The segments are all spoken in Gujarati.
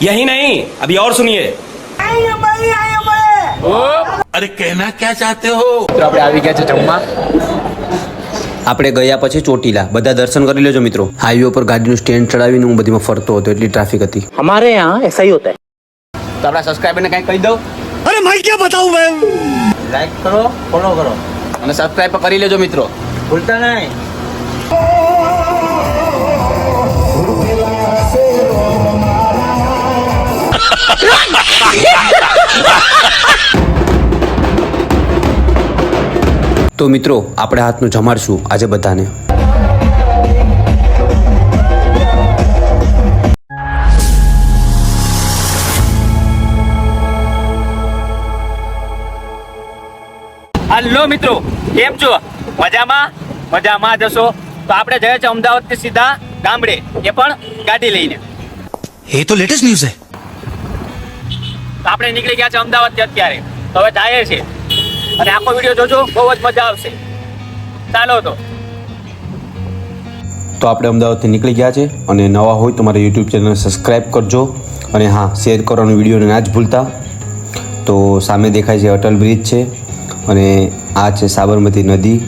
यही नहीं अभी और सुनिए अरे कहना क्या चाहते हो તો આપણે આવી ગયા છે જમવા આપણે ગયા પછી ચોટીલા બધા દર્શન કરી લેજો મિત્રો હાઈવે ઉપર ગાડીનું સ્ટેન્ડ ચડાવીને હું બધીમાં ફરતો હતો એટલી ટ્રાફિક હતી हमारे यहाँ ऐसा ही होता है તો આપણા સબસ્ક્રાઈબરને કંઈક કહી દઉં अरे मैं क्या बताऊं मैं લાઈક કરો ફોલો કરો અને સબસ્ક્રાઈબ પણ કરી લેજો મિત્રો ભૂલતા નહીં તો મિત્રો આપણે હાથનું જમાડશું આજે બધાને. હલો મિત્રો કેમ છો? મજામાં? મજામાં જશો તો આપણે જઈએ છીએ અમદાવાદથી સીધા ગામડે એ પણ ગાડી લઈને. એ તો લેટેસ્ટ ન્યૂઝ છે તો આપણે નીકળી ગયા છે અમદાવાદથી અત્યારે. તો હવે જાય છે અને આખો વીડિયો જોજો, બહુ જ મજા આવશે. ચાલો તો. તો આપણે અમદાવાદથી નીકળી ગયા છે અને નવા હોય તો મારા યુટ્યુબ ચેનલને સબસ્ક્રાઈબ કરજો અને હા શેર કરવાનો વિડીયોને ના જ ભૂલતા. તો સામે દેખાય છે અટલ બ્રિજ છે અને આ છે સાબરમતી નદી.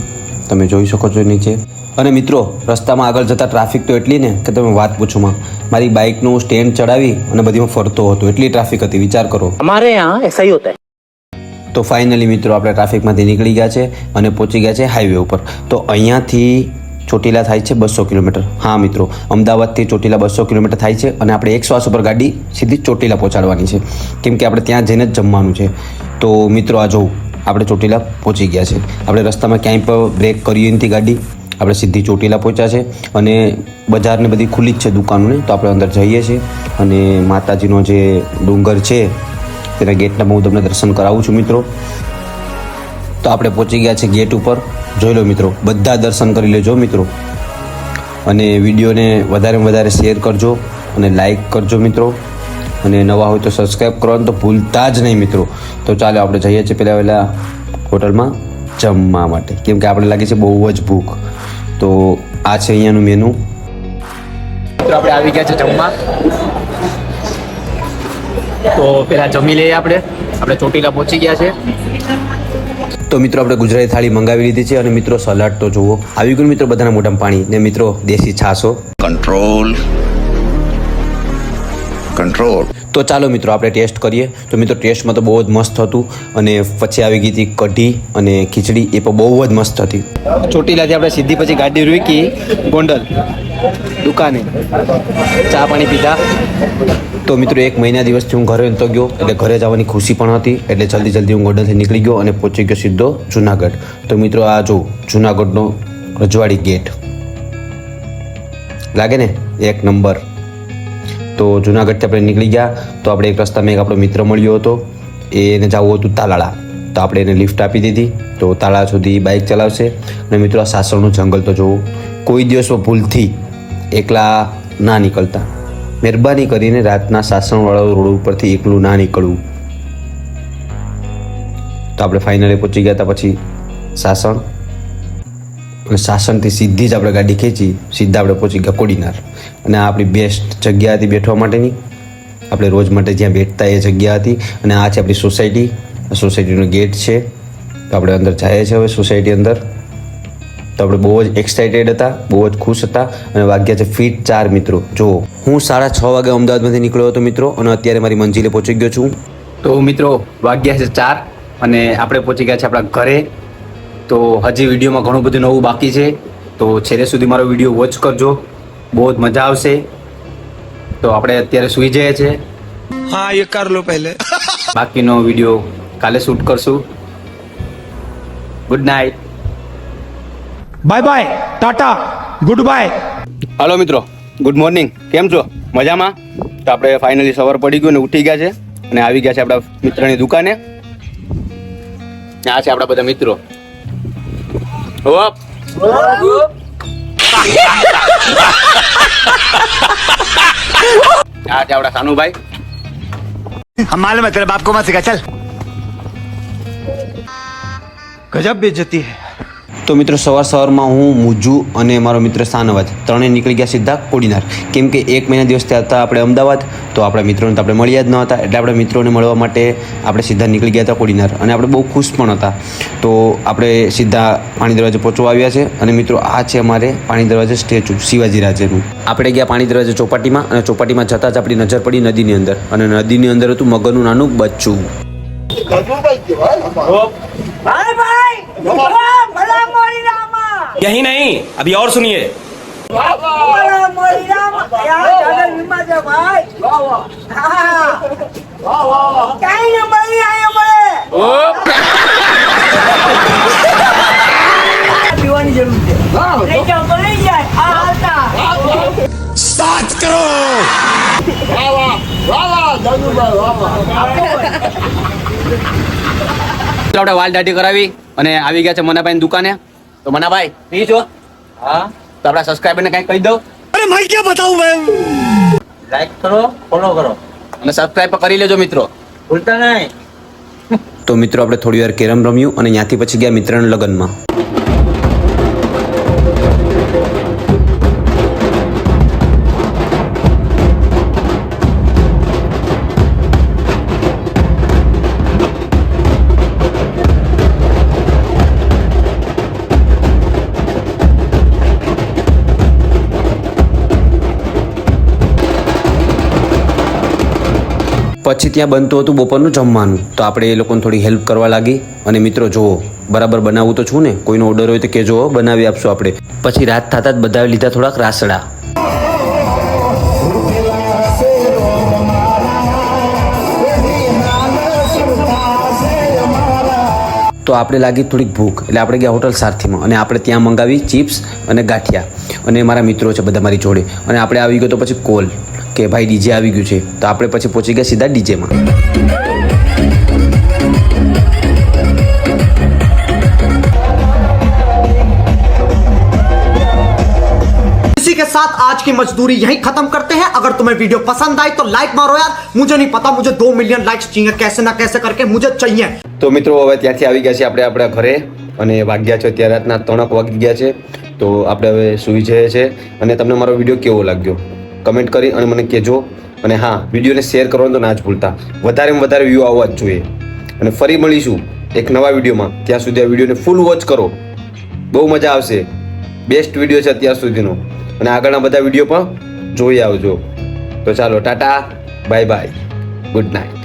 તમે જોઈ શકો છો નીચે. અને મિત્રો રસ્તામાં આગળ જતાં ટ્રાફિક તો એટલી ને કે તમે વાત પૂછો માં. મારી બાઇકનું સ્ટેન્ડ ચડાવી અને બધી હું ફરતો હતો. એટલી ટ્રાફિક હતી વિચાર કરો. અમારે યહાં એસા તો ફાઇનલી મિત્રો આપણે ટ્રાફિકમાંથી નીકળી ગયા છે અને પહોંચી ગયા છે હાઈવે ઉપર. તો અહીંયાથી ચોટીલા થાય છે બસો કિલોમીટર. હા મિત્રો અમદાવાદથી ચોટીલા બસો કિલોમીટર થાય છે અને આપણે એક શ્વાસ ઉપર ગાડી સીધી ચોટીલા પહોંચાડવાની છે. કેમ કે આપણે ત્યાં જઈને જ જમવાનું છે. તો મિત્રો આ જો આપણે ચોટીલા પહોંચી ગયા છે. આપણે રસ્તામાં ક્યાંય પણ બ્રેક કરી નથી ગાડી. આપણે સીધી ચોટીલા પહોંચ્યા છે અને બજારને બધી ખુલ્લી જ છે દુકાનોને, તો આપણે અંદર જઈએ છીએ. અને માતાજીનો જે ડુંગર છે, તેના ગેટના હું તમને દર્શન કરાવું છું મિત્રો. તો આપણે પહોંચી ગયા છે ગેટ ઉપર. જોઈ લો મિત્રો, બધા દર્શન કરી લેજો મિત્રો. અને વિડીયોને વધારેમાં વધારે શેર કરજો અને લાઈક કરજો મિત્રો. અને નવા હોય તો સબસ્ક્રાઈબ કરવાનું તો ભૂલતા જ નહીં મિત્રો. તો ચાલો, આપણે જઈએ છીએ પહેલાં પહેલાં હોટલમાં. જમવા માટે. કેમ કે આપણે લાગે છે બહુ જ ભૂખ. તો આ છે અહીંયાનું મેનુ તો આપણે આવી ગયા છે જમવા. તો પેલા જમી લઈએ આપણે. આપણે ચોટીલા પહોંચી ગયા છે. તો મિત્રો આપણે ગુજરાતી થાળી મંગાવી લીધી છે અને મિત્રો સલાડ તો જુઓ. આવી ગયું મિત્રો બધાના મોઢામાં પાણી. ને મિત્રો દેશી છાશો કંટ્રોલ કંટ્રોલ તો ચાલો મિત્રો આપણે ટેસ્ટ કરીએ. તો મિત્રો ટેસ્ટમાં તો બહુ જ મસ્ત હતું. અને પછી આવી ગઈ હતી કઢી અને ખીચડી. એ પણ બહુ જ મસ્ત હતી. ચોટીલાથી આપણે સીધી પછી ગાડી રોકી ગોંડલ દુકાને. ચા પાણી પીધા. તો મિત્રો એક મહિના દિવસથી હું ઘરે નતો ગયો. એટલે ઘરે જવાની ખુશી પણ હતી. એટલે જલ્દી જલ્દી હું ગોંડલથી નીકળી ગયો અને પહોંચી ગયો સીધો જુનાગઢ. તો મિત્રો આ જો જુનાગઢનો રજવાડી ગેટ. લાગે ને? એક નંબર. તો જુનાગઢથી આપણે નીકળી ગયા. તો આપણે એક રસ્તામાં એક આપણો મિત્ર મળ્યો હતો. એને જવું હતું તાલાળા. તો આપણે એને લિફ્ટ આપી દીધી. તો તાળા સુધી બાઇક ચલાવશે. અને મિત્રો, આ સાસણનું જંગલ તો જોવું. કોઈ દિવસો ભૂલથી એકલા ના નીકળતા. મહેરબાની કરીને રાતના સાસણવાળા રોડ ઉપરથી એકલું ના નીકળવું. તો આપણે ફાઇનલી પહોંચી ગયા હતા પછી સાસણ. સાસણથી સીધી જ આપણે ગાડી ખેંચી સીધા આપણે પહોંચી ગયા કોડીનાર. અને આ આપણી બેસ્ટ જગ્યા હતી બેઠવા માટેની. આપણે રોજ માટે જ્યાં બેઠતા એ જગ્યા હતી. અને આ છે આપણી સોસાયટી. સોસાયટીનો ગેટ છે. તો આપણે અંદર જઈએ છીએ હવે સોસાયટી અંદર. તો આપણે બહુ જ એક્સાઇટેડ હતા, બહુ જ ખુશ હતા. અને વાગ્યા છે ફીટ ચાર મિત્રો. જો, હું સાડા છ વાગે અમદાવાદમાંથી નીકળ્યો હતો મિત્રો. અને અત્યારે મારી મંજિલે પહોંચી ગયો છું. તો મિત્રો, વાગ્યા છે ચાર અને આપણે પહોંચી ગયા છે આપણા ઘરે. તો હજી વિડીયોમાં ઘણું બધું નવું બાકી છે. તો છેલ્લે સુધી મારો વીડિયો વોચ કરજો. બહુ જ મજા આવશે. તો આપણે અત્યારે સૂઈ જઈએ છે હા એ કર લો પહેલે. બાકીનો વીડિયો કાલે શૂટ કરશું. Good night bye bye tata goodbye hello મિત્રો. ગુડ મોર્નિંગ કેમ છો? મજામાં? તો આપણે ફાઇનલી સવાર પડી ગયું ને ઉઠી ગયા છે. અને આવી ગયા છે આપણા મિત્રની દુકાને. આ છે આપણા બધા મિત્રો. હોપ આ છે આપણા સાનુભાઈ हम मालूम है तेरे बाप को मत सिखा चल गजब बेइज्जती है તો મિત્રો સવાર સવારમાં હું મુજુ અને મારો મિત્ર સાનવાજ ત્રણેય નીકળી ગયા સીધા કોડીનાર. કેમ કે એક મહિના દિવસ ત્યાં હતા આપણે અમદાવાદ તો આપણા મિત્રોને તો આપણે મળ્યા જ ન હતા એટલે આપણે મિત્રોને મળવા માટે આપણે સીધા નીકળી ગયા હતા કોડીનાર. અને આપણે બહુ ખુશ પણ હતા. તો આપણે સીધા પાણી દરવાજે પહોંચવા આવ્યા છે અને મિત્રો આ છે અમારે પાણી દરવાજે સ્ટેચ્યુ શિવાજી રાજેનું. આપણે ગયા પાણી દરવાજે ચોપાટીમાં અને ચોપાટીમાં જતાં જ આપણી નજર પડી નદીની અંદર. અને નદીની અંદર હતું મગરનું નાનું બચ્ચું. यही नहीं अभी और सुनिए सात करोड़ મિત્રો આપણે વાલ દાઢી કરાવી અને આવી ગયા છે મનાભાઈની દુકાને તો મનાભાઈ ફ્રી છો? હા. તો આપણા સબસ્ક્રાઇબર ને કઈ કહી દો. અરે મેં ક્યાં બતાવું ભાઈ લાઈક કરો ફોલો કરો. અને સબસ્ક્રાઇબ કરી લેજો મિત્રો. ભૂલતા નહીં. તો મિત્રો આપણે થોડી વાર કેરમ રમ્યું અને ત્યાંથી પછી ગયા મિત્રના લગ્નમાં. પછી ત્યાં બનતું હતું બપોરનું જમવાનું. તો આપણે એ લોકોને થોડી હેલ્પ કરવા લાગી. અને મિત્રો, જુઓ, બરાબર બનાવવું તો છું ને? કોઈનો ઓર્ડર હોય તો કે જુઓ, બનાવી આપશું આપણે. પછી રાત થતાં જ બધા લીધા થોડાક રાસડા. તો આપણે લાગી થોડીક ભૂખ. એટલે આપણે ગયા હોટલ સારથીમાં. અને આપણે ત્યાં મંગાવી ચિપ્સ અને ગાંઠિયા. અને મારા મિત્રો છે બધા મારી જોડે. અને આપણે આવી ગયો તો પછી કોલ. કે ભાઈ ડીજે આવી ગયું છે તો આપણે પછી પહોંચી ગયા સીધા ડીજેમાં इसी के साथ आज की मजदूरी यहीं खत्म करते हैं अगर तुम्हें वीडियो पसंद आई तो लाइक मारो यार मुझे नहीं पता मुझे दो मिलियन लाइक्स चाहिए कैसे ना कैसे करके मुझे चाहिए તો મિત્રો હવે ત્યાંથી આવી ગયા છે આપણે આપણા ઘરે અને વાગ્યા છે અત્યારે રાતના ત્રણક વાગી ગયા છે તો આપણે હવે સૂઈ જઈએ છે અને તમને મારો વિડીયો કેવો લાગ્યો કમેન્ટ કરી અને મને કહેજો. અને હા, વિડીયોને શેર કરવાનું તો ના જ ભૂલતા. વધારેમાં વધારે વ્યૂ આવવા જ જોઈએ. અને ફરી મળીશું એક નવા વિડીયોમાં. ત્યાં સુધી આ વિડીયોને ફૂલ વોચ કરો. બહુ મજા આવશે. બેસ્ટ વીડિયો છે અત્યાર સુધીનો. અને આગળના બધા વીડિયો પણ જોઈ આવજો. તો ચાલો, tata. Bye bye good night